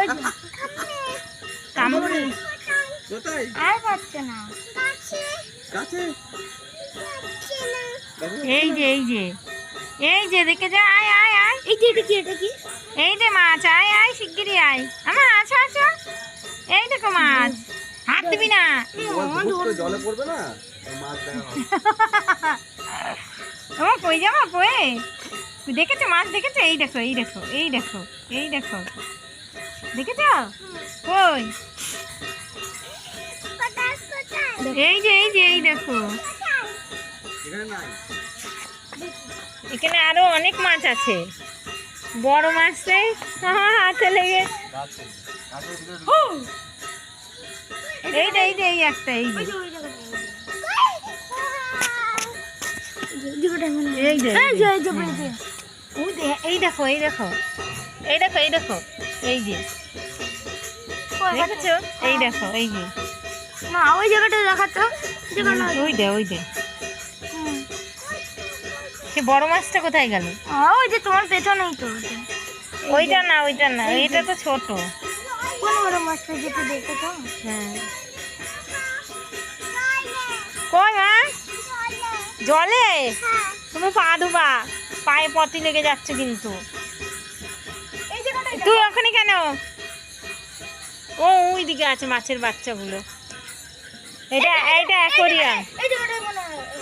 ওই কামড়ে। কোথায়? আর পাচ্ছে না। কাছে এই যে এই যে। এই যে দেখে যা আয় আয় আয়। এই যে এটা কি এটা কি? এই যে মাছ আয় আয় শিগগিরই আয়। আমার আছো আছো এই দেখো মাছ। হাত দিবি না। জলে পড়বে না? মাছ ও কই যাব কই? দেখেছ মাছ দেখেছ? এই দেখো এই দেখো এই দেখো এই দেখো। দেখেছ কই? এই যে এই যে এই দেখো। এখানে আরও অনেক মাছ আছে। বড় মাছ আমার হাতে লেগে। এই যে এই যে এই একটা এই যে। এই যে এই যে। ওই দে- এই দেখো এই দেখো। এই দেখো এই দেখো। এই যে। দেখেছ এই দেখো এই যে। না ওই জায়গাটা দেখাতো ওই দে ওই দে। সে বড় মাছটা কোথায় গেল? ওই যে তোমার পেছনেই তো। ওইটা না ওইটা না এটা তো ছোট। কোন বড় মাছটা যেটা দেখেছ হ্যাঁ। কই মা? জলে? তুমি পা ধোবা। পায়ে পটি লেগে যাচ্ছে কিন্তু। তুই ওখানে কেন? ও ওই দিকে আছে মাছের বাচ্চাগুলো। এটা এইটা অ্যাকোরিয়াম।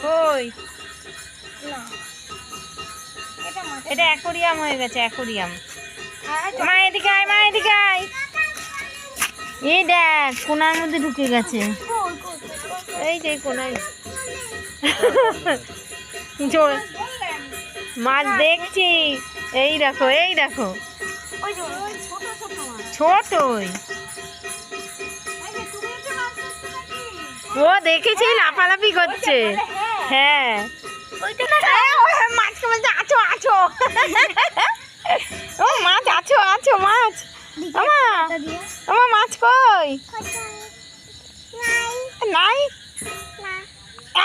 কই এটা অ্যাকোরিয়াম হয়ে গেছে, অ্যাকোরিয়াম। মা, এদিকে আয়, মা, এদিকে আয়। এই দেখ, কোনার মধ্যে ঢুকে গেছে। এই যে কোনায়। মাছ দেখছি। এই দেখো এই দেখো। ওই যে ওই ছোট ছোট মাছ ছোট ওই। এই যে তুমি কি মাছ ধরছো নাকি ও দেখেছি লাফালাফি করছে। হ্যাঁ। এই, ও মাছকে বলছে আছো আছো। ও মাছ আছো আছো মাছ। আমার মাছ কই? নাই?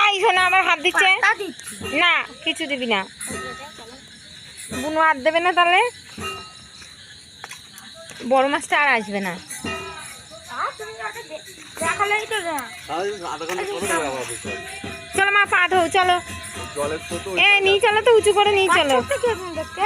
এই শোনা আমার হাত দিচ্ছে। না কিছু দিবি না। বুনো হাত দেবে না তাহলে? বড় মাছটা আর আসবে না। চলো মা পা ধো চলো। এ নিয়ে চলো তো উঁচু করে নিয়ে চলো। দেখতে?